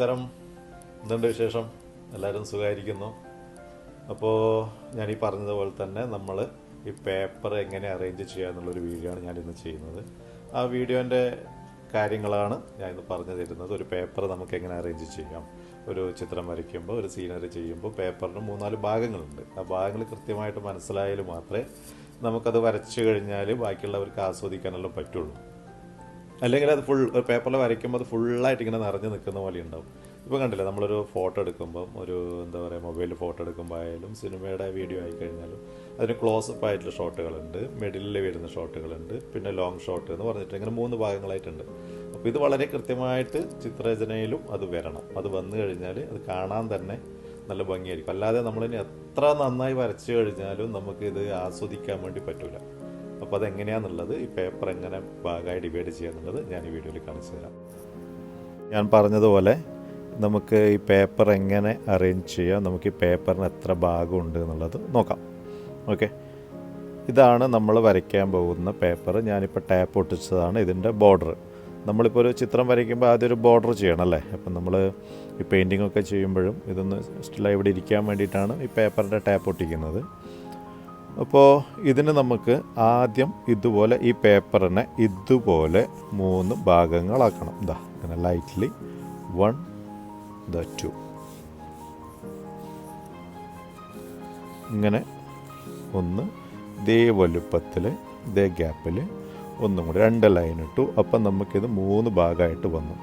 നമസ്കാരം. എന്തുണ്ട് വിശേഷം? എല്ലാവരും സുഖമായിരിക്കുന്നു അപ്പോൾ ഞാൻ ഈ പറഞ്ഞതുപോലെ തന്നെ നമ്മൾ ഈ പേപ്പർ എങ്ങനെ അറേഞ്ച് ചെയ്യുക എന്നുള്ളൊരു വീഡിയോ ആണ് ഞാൻ ഇന്ന് ചെയ്യുന്നത്. ആ വീഡിയോന്റെ കാര്യങ്ങളാണ് ഞാൻ ഇന്ന് പറഞ്ഞു തരുന്നത്. ഒരു പേപ്പർ നമുക്ക് എങ്ങനെ അറേഞ്ച് ചെയ്യാം. ഒരു ചിത്രം വരയ്ക്കുമ്പോൾ ഒരു സീനറി ചെയ്യുമ്പോൾ പേപ്പറിന് മൂന്നാൽ ഭാഗങ്ങളുണ്ട്. ആ ഭാഗങ്ങൾ കൃത്യമായിട്ട് മനസ്സിലായാൽ മാത്രമേ നമുക്കത് വരച്ചു കഴിഞ്ഞാൽ ബാക്കിയുള്ളവർക്ക് ആസ്വദിക്കാനെല്ലാം പറ്റുള്ളൂ. അല്ലെങ്കിൽ അത് ഫുൾ പേപ്പറിൽ വരയ്ക്കുമ്പോൾ അത് ഫുള്ളായിട്ട് ഇങ്ങനെ നിറഞ്ഞു നിൽക്കുന്ന പോലെ ഉണ്ടാവും ഇപ്പോൾ കണ്ടില്ല നമ്മളൊരു ഫോട്ടോ എടുക്കുമ്പോൾ ഒരു എന്താ പറയുക മൊബൈലിൽ ഫോട്ടോ എടുക്കുമ്പോൾ ആയാലും സിനിമയുടെ വീഡിയോ ആയി കഴിഞ്ഞാലും അതിന് ക്ലോസപ്പ് ആയിട്ടുള്ള ഷോട്ടുകളുണ്ട് മിഡിലിൽ വരുന്ന ഷോട്ടുകളുണ്ട് പിന്നെ ലോങ് ഷോട്ട് എന്ന് പറഞ്ഞിട്ട് ഇങ്ങനെ മൂന്ന് ഭാഗങ്ങളായിട്ടുണ്ട്. അപ്പോൾ ഇത് വളരെ കൃത്യമായിട്ട് ചിത്രരചനയിലും അത് വരണം. അത് വന്നു കഴിഞ്ഞാൽ അത് കാണാൻ തന്നെ നല്ല ഭംഗിയായിരിക്കും. അല്ലാതെ നമ്മളിനി എത്ര നന്നായി വരച്ചു കഴിഞ്ഞാലും നമുക്കിത് ആസ്വദിക്കാൻ വേണ്ടി പറ്റില്ല അപ്പോൾ അതെങ്ങനെയാണെന്നുള്ളത് ഈ പേപ്പർ എങ്ങനെ ഭാഗമായി ഡിവൈഡ് ചെയ്യാന്നുള്ളത് ഞാൻ ഈ വീഡിയോയിൽ കാണിച്ചു തരാം. ഞാൻ പറഞ്ഞതുപോലെ നമുക്ക് ഈ പേപ്പർ എങ്ങനെ അറേഞ്ച് ചെയ്യാം നമുക്ക് ഈ പേപ്പറിന് എത്ര ഭാഗമുണ്ട് എന്നുള്ളത് നോക്കാം. ഓക്കെ ഇതാണ് നമ്മൾ വരയ്ക്കാൻ പോകുന്ന പേപ്പർ ഞാനിപ്പോൾ ടാപ്പ് ഒട്ടിച്ചതാണ് ഇതിന്റെ ബോർഡർ നമ്മളിപ്പോൾ ഒരു ചിത്രം വരയ്ക്കുമ്പോൾ ആദ്യം ഒരു ബോർഡർ ചെയ്യണം അല്ലേ? അപ്പം നമ്മൾ ഈ പെയിന്റിങ്ങൊക്കെ ചെയ്യുമ്പോഴും ഇതൊന്ന് സ്റ്റിലായി ഇവിടെ ഇരിക്കാൻ വേണ്ടിയിട്ടാണ് ഈ പേപ്പറിന്റെ ടാപ്പ് ഒട്ടിക്കുന്നത് അപ്പോൾ ഇതിന് നമുക്ക് ആദ്യം ഇതുപോലെ ഈ പേപ്പറിനെ ഇതുപോലെ മൂന്ന് ഭാഗങ്ങളാക്കണം. ഇതാ ഇങ്ങനെ ലൈറ്റ്ലി വൺ ദ ടു ഇങ്ങനെ ഒന്ന് ഇതേ വലുപ്പത്തിൽ ഇതേ ഗ്യാപ്പിൽ ഒന്നും കൂടി രണ്ട് ലൈൻ ഇട്ടു. അപ്പം നമുക്കിത് മൂന്ന് ഭാഗമായിട്ട് വന്നു.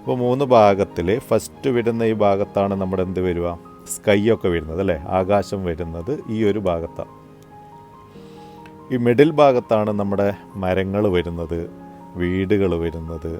അപ്പോൾ മൂന്ന് ഭാഗത്തിൽ ഫസ്റ്റ് വരുന്ന ഈ ഭാഗത്താണ് നമ്മുടെ എന്ത് വരിക? സ്കൈ ഒക്കെ വരുന്നത് അല്ലേ? ആകാശം വരുന്നത് ഈ ഒരു ഭാഗത്താണ് ഈ മിഡിൽ ഭാഗത്താണ് നമ്മുടെ മരങ്ങൾ വരുന്നത് വീടുകൾ വരുന്നത്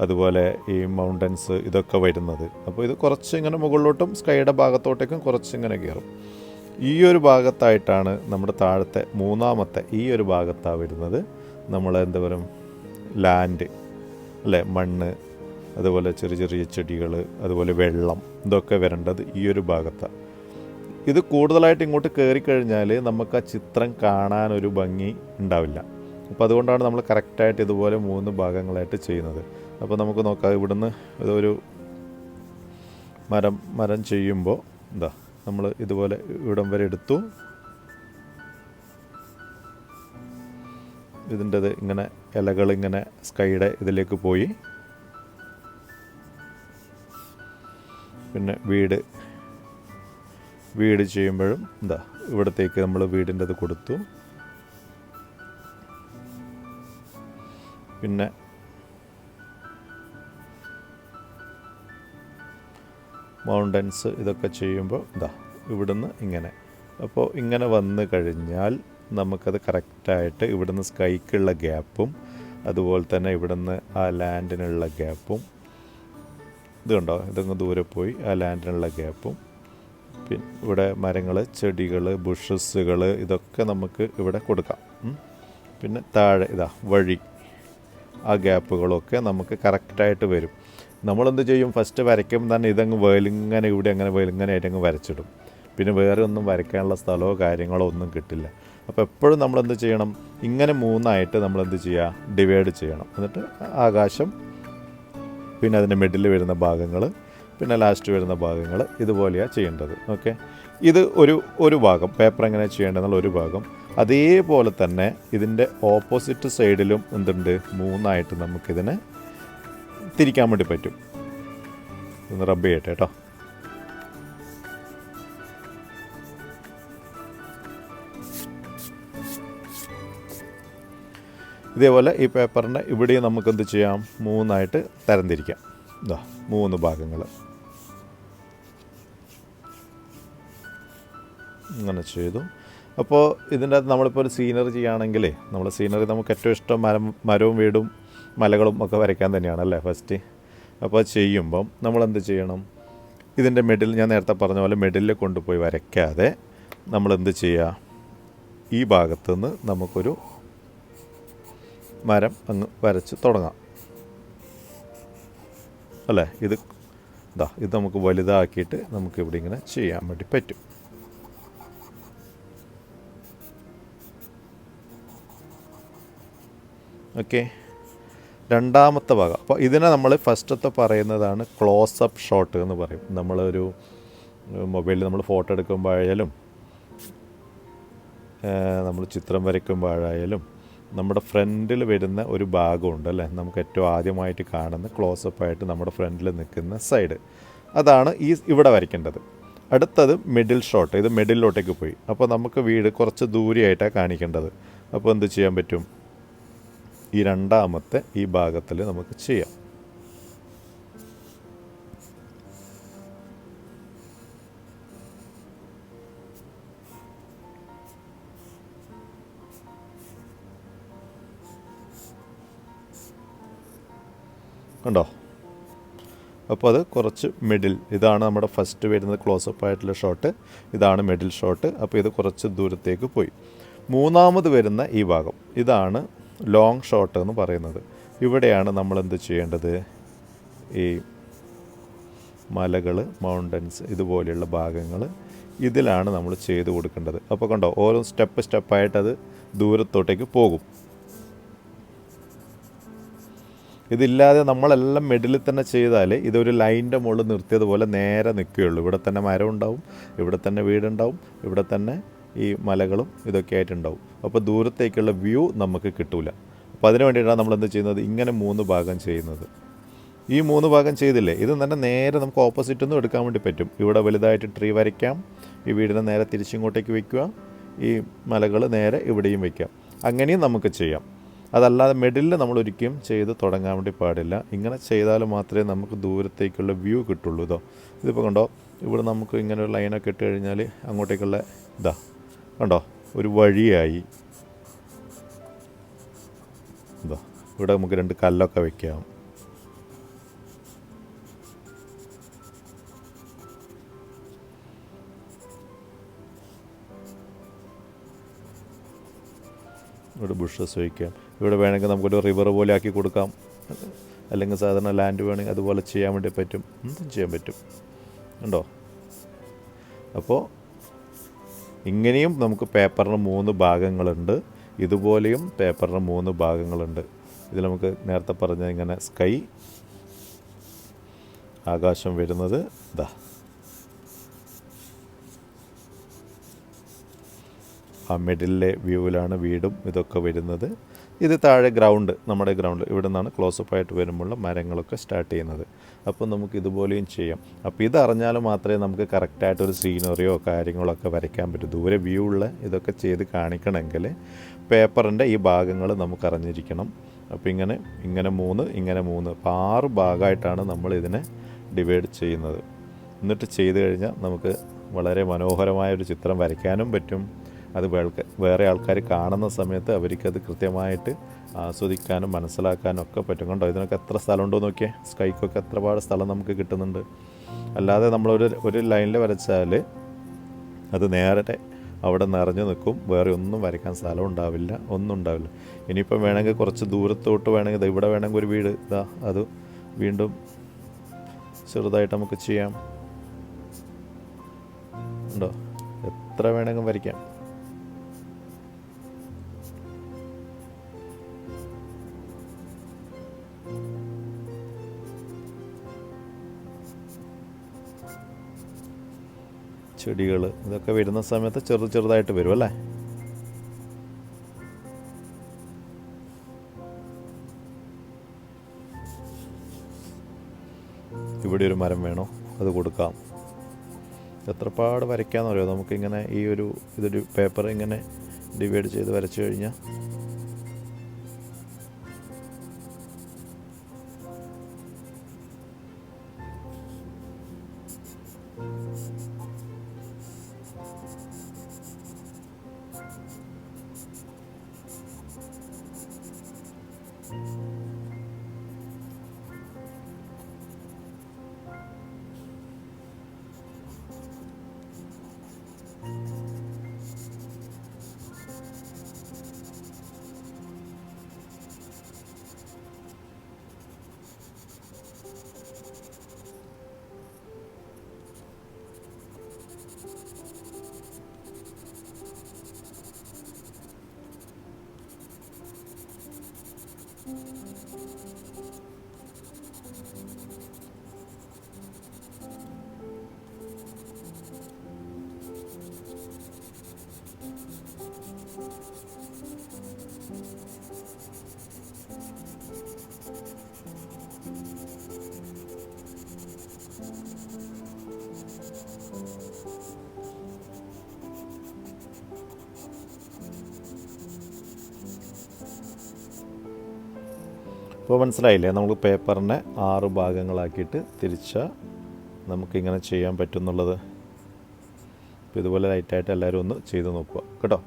അതുപോലെ ഈ മൗണ്ടൻസ് ഇതൊക്കെ വരുന്നത്. അപ്പോൾ ഇത് കുറച്ച് ഇങ്ങനെ മുകളിലോട്ടും സ്കൈയുടെ ഭാഗത്തോട്ടേക്കും കുറച്ച് ഇങ്ങനെ കയറും. ഈ ഒരു ഭാഗത്തായിട്ടാണ് നമ്മുടെ താഴത്തെ മൂന്നാമത്തെ ഈ ഒരു ഭാഗത്താണ് വരുന്നത്. നമ്മൾ എന്താ പറയും ലാൻഡ് അല്ലേ? മണ്ണ് അതുപോലെ ചെറിയ ചെറിയ ചെടികൾ അതുപോലെ വെള്ളം ഇതൊക്കെ വരേണ്ടത് ഈ ഒരു ഭാഗത്താണ് ഇത് കൂടുതലായിട്ട് ഇങ്ങോട്ട് കയറിക്കഴിഞ്ഞാൽ നമുക്ക് ആ ചിത്രം കാണാനൊരു ഭംഗി ഉണ്ടാവില്ല. അപ്പോൾ അതുകൊണ്ടാണ് നമ്മൾ കറക്റ്റായിട്ട് ഇതുപോലെ മൂന്ന് ഭാഗങ്ങളായിട്ട് ചെയ്യുന്നത്. അപ്പോൾ നമുക്ക് നോക്കാം ഇവിടുന്ന് ഇതൊരു മരം മരം ചെയ്യുമ്പോൾ എന്താ നമ്മൾ ഇതുപോലെ ഇവിടം വരെ എടുത്തു. ഇതിന്റെത് ഇങ്ങനെ ഇലകൾ ഇങ്ങനെ സ്കൈയുടെ ഇതിലേക്ക് പോയി. പിന്നെ വീട് വീട് ചെയ്യുമ്പോഴും എന്താ ഇവിടത്തേക്ക് നമ്മൾ വീടിന്റെ അത് കൊടുത്തു. പിന്നെ മൗണ്ടൻസ് ഇതൊക്കെ ചെയ്യുമ്പോൾ ഇതാ ഇവിടുന്ന് ഇങ്ങനെ. അപ്പോൾ ഇങ്ങനെ വന്നു കഴിഞ്ഞാൽ നമുക്കത് കറക്റ്റായിട്ട് ഇവിടുന്ന് സ്കൈക്കുള്ള ഗ്യാപ്പും അതുപോലെ തന്നെ ഇവിടുന്ന് ആ ലാൻഡിനുള്ള ഗ്യാപ്പും. ഇതുണ്ടോ ഇതങ്ങ് ദൂരെ പോയി ആ ലാൻഡിനുള്ള ഗ്യാപ്പും. പിന്നെ ഇവിടെ മരങ്ങൾ ചെടികൾ ബുഷസുകൾ ഇതൊക്കെ നമുക്ക് ഇവിടെ കൊടുക്കാം. പിന്നെ താഴെ ഇതാ വഴി. ആ ഗ്യാപ്പുകളൊക്കെ നമുക്ക് കറക്റ്റായിട്ട് വരും. നമ്മളെന്ത് ചെയ്യും? ഫസ്റ്റ് വരയ്ക്കുമ്പോൾ തന്നെ ഇതങ്ങ് വേലിങ്ങനെ ഇവിടെ അങ്ങനെ വേലിങ്ങനെ ആയിട്ട് അങ്ങ് വരച്ചിടും. പിന്നെ വേറെ ഒന്നും വരയ്ക്കാനുള്ള സ്ഥലമോ കാര്യങ്ങളോ ഒന്നും കിട്ടില്ല. അപ്പോൾ എപ്പോഴും നമ്മളെന്ത് ചെയ്യണം? ഇങ്ങനെ മൂന്നായിട്ട് നമ്മളെന്ത് ചെയ്യുക ഡിവൈഡ് ചെയ്യണം. എന്നിട്ട് ആകാശം പിന്നെ അതിന്റെ മിഡിൽ വരുന്ന ഭാഗങ്ങൾ പിന്നെ ലാസ്റ്റ് വരുന്ന ഭാഗങ്ങൾ ഇതുപോലെയാണ് ചെയ്യേണ്ടത്. ഓക്കെ ഇത് ഒരു ഒരു ഭാഗം. പേപ്പർ എങ്ങനെ ചെയ്യേണ്ടതെന്നുള്ള ഒരു ഭാഗം. അതേപോലെ തന്നെ ഇതിന്റെ ഓപ്പോസിറ്റ് സൈഡിലും എന്തുണ്ട്? മൂന്നായിട്ട് നമുക്കിതിനെ തിരിക്കാൻ വേണ്ടി പറ്റും. ഒന്ന് റബ്ബ് ചെയ്യട്ടെ കേട്ടോ ഇതേപോലെ ഈ പേപ്പറിനെ ഇവിടെയും നമുക്ക് എന്ത് ചെയ്യാം? മൂന്നായിട്ട് തരംതിരിക്കാം. ഇതാ മൂന്ന് ഭാഗങ്ങൾ. അങ്ങനെ ചെയ്തു. അപ്പോൾ ഇതിന്റെ അകത്ത് നമ്മളിപ്പോൾ ഒരു സീനറി ചെയ്യുകയാണെങ്കിലേ നമ്മൾ സീനറി നമുക്ക് ഏറ്റവും ഇഷ്ടം മരം മരവും വീടും മലകളും ഒക്കെ വരയ്ക്കാൻ തന്നെയാണ് അല്ലേ ഫസ്റ്റ് അപ്പോൾ ചെയ്യുമ്പം നമ്മൾ എന്ത് ചെയ്യണം? ഇതിന്റെ മിഡിൽ ഞാൻ നേരത്തെ പറഞ്ഞ പോലെ മിഡിലിൽ കൊണ്ടുപോയി വരയ്ക്കാതെ നമ്മൾ എന്ത് ചെയ്യുക? ഈ ഭാഗത്തുനിന്ന് നമുക്കൊരു മരം അങ്ങ് വരച്ച് തുടങ്ങാം. അല്ലേ? ഇത് ഇതാ ഇത് നമുക്ക് വലുതാക്കിയിട്ട് നമുക്ക് ഇവിടെ ഇങ്ങനെ ചെയ്യാൻ വേണ്ടി പറ്റും. ഓക്കെ. രണ്ടാമത്തെ ഭാഗം. അപ്പോൾ ഇതിനെ നമ്മൾ ഫസ്റ്റത്തെ പറയുന്നതാണ് ക്ലോസപ്പ് ഷോട്ട് എന്ന് പറയും. നമ്മളൊരു മൊബൈലിൽ നമ്മൾ ഫോട്ടോ എടുക്കുമ്പോഴായാലും നമ്മൾ ചിത്രം വരയ്ക്കുമ്പോഴായാലും നമ്മുടെ ഫ്രണ്ടിൽ വരുന്ന ഒരു ഭാഗമുണ്ട് അല്ലേ? നമുക്ക് ഏറ്റവും ആദ്യമായിട്ട് കാണുന്ന ക്ലോസപ്പായിട്ട് നമ്മുടെ ഫ്രണ്ടിൽ നിൽക്കുന്ന സൈഡ് അതാണ് ഈ ഇവിടെ വരയ്ക്കേണ്ടത്. അടുത്തത് മിഡിൽ ഷോട്ട് ഇത് മിഡിലോട്ടേക്ക് പോയി. അപ്പോൾ നമുക്ക് വീട് കുറച്ച് ദൂരെയായിട്ടാണ് കാണിക്കേണ്ടത്. അപ്പോൾ എന്ത് ചെയ്യാൻ പറ്റും? ഈ രണ്ടാമത്തെ ഈ ഭാഗത്തിൽ നമുക്ക് ചെയ്യാം. കണ്ടോ? അപ്പോൾ അത് കുറച്ച് മിഡിൽ ഇതാണ് നമ്മുടെ ഫസ്റ്റ് വരുന്നത് ക്ലോസപ്പ് ആയിട്ടുള്ള ഷോട്ട് ഇതാണ് മിഡിൽ ഷോട്ട് അപ്പോൾ ഇത് കുറച്ച് ദൂരത്തേക്ക് പോയി. മൂന്നാമത് വരുന്ന ഈ ഭാഗം. ഇതാണ് ലോങ് ഷോട്ട് എന്ന് പറയുന്നത്. ഇവിടെയാണ് നമ്മൾ എന്ത് ചെയ്യേണ്ടത്? ഈ മലകൾ മൗണ്ടൻസ് ഇതുപോലെയുള്ള ഭാഗങ്ങൾ ഇതിലാണ് നമ്മൾ ചെയ്തു കൊടുക്കേണ്ടത്. അപ്പോൾ കണ്ടോ ഓരോ സ്റ്റെപ്പ് സ്റ്റെപ്പായിട്ടത് ദൂരത്തോട്ടേക്ക് പോകും. ഇതില്ലാതെ നമ്മളെല്ലാം മെഡിലിൽ തന്നെ ചെയ്താൽ ഇതൊരു ലൈന്റെ മുകളിൽ നിർത്തിയതുപോലെ നേരെ നിൽക്കുകയുള്ളൂ. ഇവിടെ തന്നെ മരം ഉണ്ടാവും ഇവിടെ തന്നെ വീടുണ്ടാവും ഇവിടെ തന്നെ ഈ മലകളും ഇതൊക്കെ ആയിട്ടുണ്ടാവും. അപ്പോൾ ദൂരത്തേക്കുള്ള വ്യൂ നമുക്ക് കിട്ടില്ല അപ്പോൾ അതിന് വേണ്ടിയിട്ടാണ് നമ്മൾ എന്ത് ചെയ്യുന്നത്? ഇങ്ങനെ മൂന്ന് ഭാഗം ചെയ്യുന്നത്. ഈ മൂന്ന് ഭാഗം ചെയ്തില്ലേ? ഇത് തന്നെ നേരെ നമുക്ക് ഓപ്പോസിറ്റ് ഒന്നും എടുക്കാൻ വേണ്ടി പറ്റും. ഇവിടെ വലുതായിട്ട് ട്രീ വരയ്ക്കാം. ഈ വീടിനെ നേരെ തിരിച്ചിങ്ങോട്ടേക്ക് വയ്ക്കുക. ഈ മലകൾ നേരെ ഇവിടെയും വയ്ക്കാം. അങ്ങനെയും നമുക്ക് ചെയ്യാം. അതല്ലാതെ മെഡിലിൽ നമ്മൾ ഒരിക്കലും ചെയ്ത് തുടങ്ങാൻ വേണ്ടി പാടില്ല. ഇങ്ങനെ ചെയ്താൽ മാത്രമേ നമുക്ക് ദൂരത്തേക്കുള്ള വ്യൂ കിട്ടുള്ളൂ. ഇതോ. ഇതിപ്പോൾ കണ്ടോ? ഇവിടെ നമുക്ക് ഇങ്ങനെ ഒരു ലൈനൊക്കെ ഇട്ട് കഴിഞ്ഞാൽ അങ്ങോട്ടേക്കുള്ള ഇതാ. കണ്ടോ? ഒരു വഴിയായി. ഇതാ ഇവിടെ നമുക്ക് രണ്ട് കല്ലൊക്കെ വെക്കാം. ഇവിടെ ബുഷസ് വയ്ക്കാം ഇവിടെ വേണമെങ്കിൽ നമുക്കൊരു റിവർ പോലെ ആക്കി കൊടുക്കാം. അല്ലെങ്കിൽ സാധാരണ ലാൻഡ് വേണമെങ്കിൽ അതുപോലെ ചെയ്യാൻ വേണ്ടി പറ്റും. എന്തും ചെയ്യാൻ പറ്റും. ഉണ്ടോ അപ്പോൾ ഇങ്ങനെയും നമുക്ക് പേപ്പറിന് മൂന്ന് ഭാഗങ്ങളുണ്ട്. ഇതുപോലെയും പേപ്പറിന് മൂന്ന് ഭാഗങ്ങളുണ്ട്. ഇതിൽ നമുക്ക് നേരത്തെ പറഞ്ഞ ഇങ്ങനെ സ്കൈ ആകാശം വരുന്നത് ഇതാ ആ മിഡിലെ വ്യൂവിലാണ് വീടും ഇതൊക്കെ വരുന്നത്. ഇത് താഴെ ഗ്രൗണ്ട് നമ്മുടെ ഗ്രൗണ്ട് ഇവിടെ നിന്നാണ് ക്ലോസപ്പ് ആയിട്ട് വരുമ്പോഴുള്ള മരങ്ങളൊക്കെ സ്റ്റാർട്ട് ചെയ്യുന്നത്. അപ്പോൾ നമുക്ക് ഇതുപോലെയും ചെയ്യാം. അപ്പോൾ ഇതറിഞ്ഞാൽ മാത്രമേ നമുക്ക് കറക്റ്റായിട്ടൊരു സീനറിയോ കാര്യങ്ങളൊക്കെ വരയ്ക്കാൻ പറ്റൂ. ദൂരെ വ്യൂ ഉള്ള ഇതൊക്കെ ചെയ്ത് കാണിക്കണമെങ്കിൽ പേപ്പറിന്റെ ഈ ഭാഗങ്ങൾ നമുക്ക് അറിഞ്ഞിരിക്കണം. അപ്പോൾ ഇങ്ങനെ ഇങ്ങനെ മൂന്ന് ഇങ്ങനെ മൂന്ന്. അപ്പോൾ ആറ് ഭാഗമായിട്ടാണ് നമ്മൾ ഇതിനെ ഡിവൈഡ് ചെയ്യുന്നത്. എന്നിട്ട് ചെയ്ത് കഴിഞ്ഞാൽ നമുക്ക് വളരെ മനോഹരമായ ഒരു ചിത്രം വരയ്ക്കാനും പറ്റും. അത് വേറെ ആൾക്കാർ കാണുന്ന സമയത്ത് അവർക്കത് കൃത്യമായിട്ട് ആസ്വദിക്കാനും മനസ്സിലാക്കാനും ഒക്കെ പറ്റും. കണ്ടോ? ഇതിനൊക്കെ എത്ര സ്ഥലമുണ്ടോ നോക്കിയേ? സ്കൈക്കൊക്കെ എത്ര പാട് സ്ഥലം നമുക്ക് കിട്ടുന്നുണ്ട്. അല്ലാതെ നമ്മളൊരു ഒരു ലൈനിൽ വരച്ചാൽ അത് നേരെ അവിടെ നിറഞ്ഞു നിൽക്കും. വേറെ ഒന്നും വരയ്ക്കാൻ സ്ഥലം ഉണ്ടാവില്ല. ഒന്നും ഉണ്ടാവില്ല. ഇനിയിപ്പം വേണമെങ്കിൽ കുറച്ച് ദൂരത്തോട്ട് വേണമെങ്കിൽ ഇവിടെ വേണമെങ്കിൽ ഒരു വീട്. ഇതാ അത് വീണ്ടും ചെറുതായിട്ട് നമുക്ക് ചെയ്യാം. ഉണ്ടോ? എത്ര വേണമെങ്കിലും വരയ്ക്കാം. ചെടികൾ ഇതൊക്കെ വരുന്ന സമയത്ത് ചെറു ചെറുതായിട്ട് വരും അല്ലേ? ഇവിടെ ഒരു മരം വേണോ? അത് കൊടുക്കാം. എത്രപാട് വരയ്ക്കാമെന്നറിയോ നമുക്കിങ്ങനെ ഈ ഒരു ഇതൊരു പേപ്പർ ഇങ്ങനെ ഡിവൈഡ് ചെയ്ത് വരച്ചു കഴിഞ്ഞാൽ ഇപ്പോൾ മനസ്സിലായില്ലേ? നമ്മൾ പേപ്പറിനെ ആറ് ഭാഗങ്ങളാക്കിയിട്ട് തിരിച്ചാൽ നമുക്കിങ്ങനെ ചെയ്യാൻ പറ്റുന്നുള്ളത്. ഇപ്പോൾ ഇതുപോലെ ലൈറ്റായിട്ട് എല്ലാവരും ഒന്ന് ചെയ്ത് നോക്കുക. കേട്ടോ?